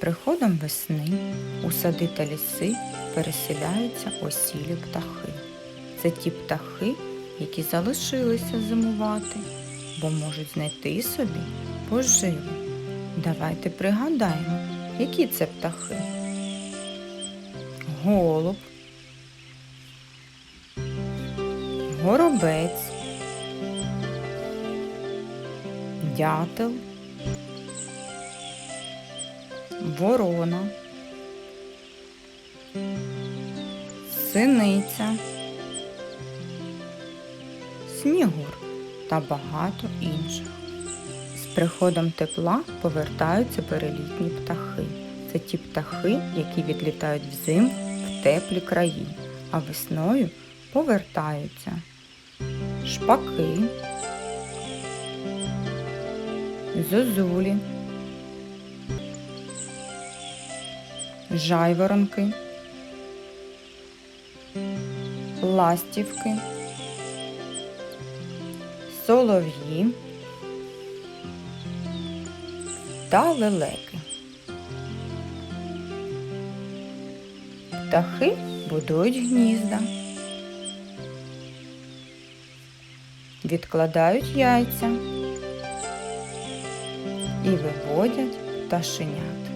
приходом весни у сади та ліси переселяються осілі птахи. Це ті птахи, які залишилися зимувати, бо можуть знайти собі поживу. Давайте пригадаємо, які це птахи. Голуб, горобець, дятел, ворона, синиця, снігур та багато інших. З приходом тепла повертаються перелітні птахи. Це ті птахи, які відлітають взимку в теплі краї, а весною повертаються. Шпаки, зозулі, жайворонки, ластівки, солов'ї та лелеки. Птахи будують гнізда, відкладають яйця і виводять пташенят.